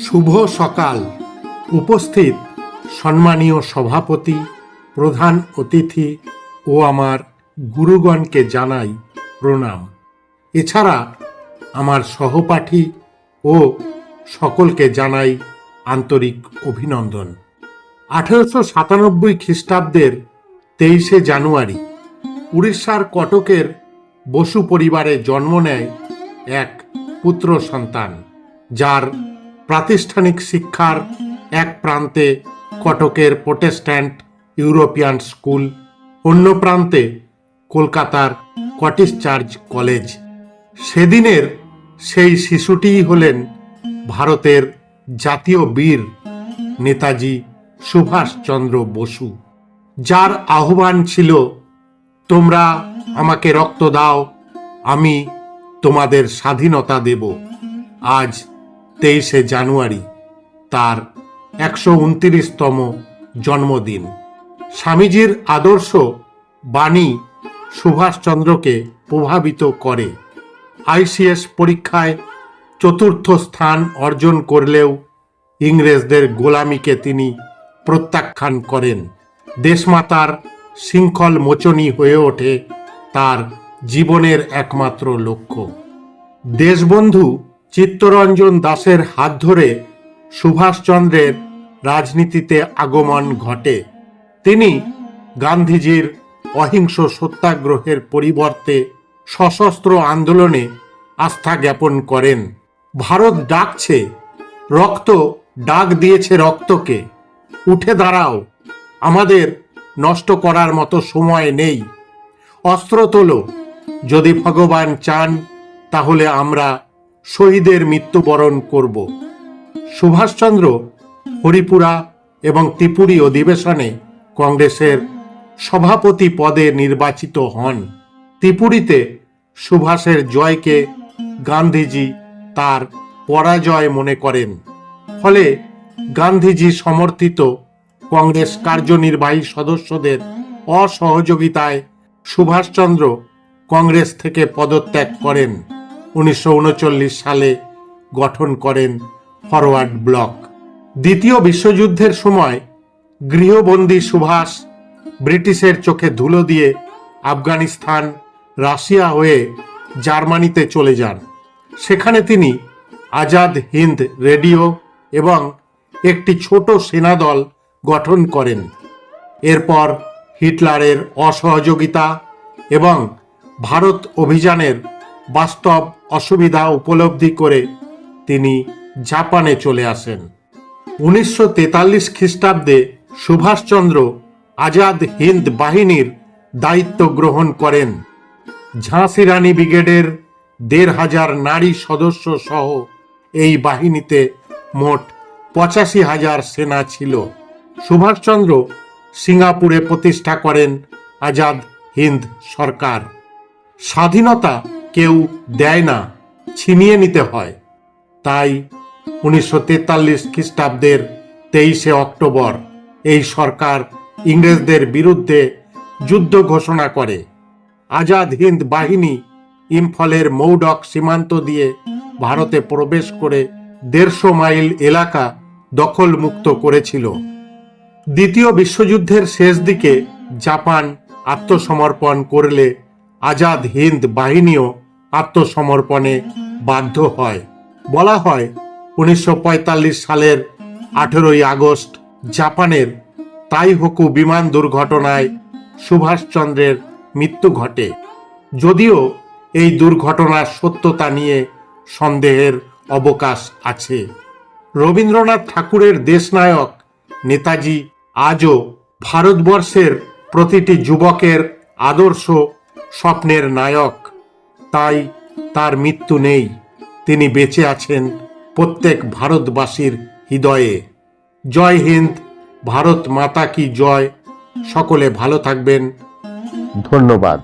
শুভ সকাল। উপস্থিত সম্মানীয় সভাপতি, প্রধান অতিথি ও আমার গুরুগণকে জানাই প্রণাম। এছাড়া আমার সহপাঠী ও সকলকে জানাই আন্তরিক অভিনন্দন। আঠেরোশো সাতানব্বই খ্রিস্টাব্দের তেইশে জানুয়ারি, উড়িষ্যার কটকের বসু পরিবারে জন্ম নেয় এক পুত্র সন্তান, যার প্রাতিষ্ঠানিক শিক্ষার এক প্রান্তে কটকের প্রোটেস্ট্যান্ট ইউরোপিয়ান স্কুল, অন্য প্রান্তে কলকাতার কটিস চার্চ কলেজ। সেদিনের সেই শিশুটিই হলেন ভারতের জাতীয় বীর নেতাজি সুভাষচন্দ্র বসু। যার আহ্বান ছিল, তোমরা আমাকে রক্ত দাও, আমি তোমাদের স্বাধীনতা দেব। আজ তেইশে জানুয়ারি তার একশো উনত্রিশতম জন্মদিন। স্বামীজির আদর্শ বাণী সুভাষচন্দ্রকে প্রভাবিত করে। আইসিএস পরীক্ষায় চতুর্থ স্থান অর্জন করলেও ইংরেজদের গোলামিকে তিনি প্রত্যাখ্যান করেন। দেশমাতার শৃঙ্খল মোচনী হয়ে ওঠে তার জীবনের একমাত্র লক্ষ্য। দেশবন্ধু চিত্তরঞ্জন দাসের হাত ধরে সুভাষচন্দ্রের রাজনীতিতে আগমন ঘটে। তিনি গান্ধীজির অহিংস সত্যাগ্রহের পরিবর্তে সশস্ত্র আন্দোলনে আস্থা জ্ঞাপন করেন। ভারত ডাকছে, রক্ত ডাক দিয়েছে রক্তকে। উঠে দাঁড়াও, আমাদের নষ্ট করার মতো সময় নেই। অস্ত্র তোলো, যদি ভগবান চান, তাহলে আমরা শহীদের মৃত্যুবরণ করব। সুভাষচন্দ্র, হরিপুরা এবং ত্রিপুরী অধিবেশনে কংগ্রেসের সভাপতি পদে নির্বাচিত হন। ত্রিপুরীতে সুভাষের জয়কে গান্ধীজি তার পরাজয় মনে করেন। ফলে গান্ধীজি সমর্থিত কংগ্রেস কার্যনির্বাহী সদস্যদের অসহযোগিতায় সুভাষচন্দ্র কংগ্রেস থেকে পদত্যাগ করেন। উনিশশো উনচল্লিশ সালে গঠন করেন ফরওয়ার্ড ব্লক। দ্বিতীয় বিশ্বযুদ্ধের সময় গৃহবন্দী সুভাষ ব্রিটিশের চোখে ধুলো দিয়ে আফগানিস্তান, রাশিয়া হয়ে জার্মানিতে চলে যান। সেখানে তিনি আজাদ হিন্দ রেডিও এবং একটি ছোট সেনাদল গঠন করেন। এরপর হিটলারের অসহযোগিতা এবং ভারত অভিযানের বাস্তব অসুবিধা উপলব্ধি করে তিনি জাপানে চলে আসেন। উনিশশো তেতাল্লিশ খ্রিস্টাব্দে সুভাষচন্দ্র আজাদ হিন্দ বাহিনীর দায়িত্ব গ্রহণ করেন। ঝাঁসি রানী ব্রিগেডের দেড় হাজার নারী সদস্য সহ এই বাহিনীতে মোট পঁচাশি হাজার সেনা ছিল। সুভাষচন্দ্র সিঙ্গাপুরে প্রতিষ্ঠা করেন আজাদ হিন্দ সরকার। স্বাধীনতা কেউ দেয় না, ছিনিয়ে নিতে হয়। তাই উনিশশো তেতাল্লিশ খ্রিস্টাব্দের তেইশে অক্টোবর এই সরকার ইংরেজদের বিরুদ্ধে যুদ্ধ ঘোষণা করে। আজাদ হিন্দ বাহিনী ইম্ফলের মৌডক সীমান্ত দিয়ে ভারতে প্রবেশ করে দেড়শো মাইল এলাকা দখলমুক্ত করেছিল। দ্বিতীয় বিশ্বযুদ্ধের শেষ দিকে জাপান আত্মসমর্পণ করলে আজাদ হিন্দ বাহিনীও আত্মসমর্পণে বাধ্য হয়। বলা হয়, উনিশশো পঁয়তাল্লিশ সালের আঠেরোই আগস্ট জাপানের তাইহোকু বিমান দুর্ঘটনায় সুভাষচন্দ্রের মৃত্যু ঘটে। যদিও এই দুর্ঘটনার সত্যতা নিয়ে সন্দেহের অবকাশ আছে। রবীন্দ্রনাথ ঠাকুরের দেশনায়ক নেতাজি আজও ভারতবর্ষের প্রতিটি যুবকের আদর্শ স্বপ্নের নায়ক। তাই তার মৃত্যু নেই। তিনি বেঁচে আছেন প্রত্যেক ভারতবাসীর হৃদয়ে। জয় হিন্দ। ভারত মাতা কি জয়। সকলে ভালো থাকবেন। ধন্যবাদ।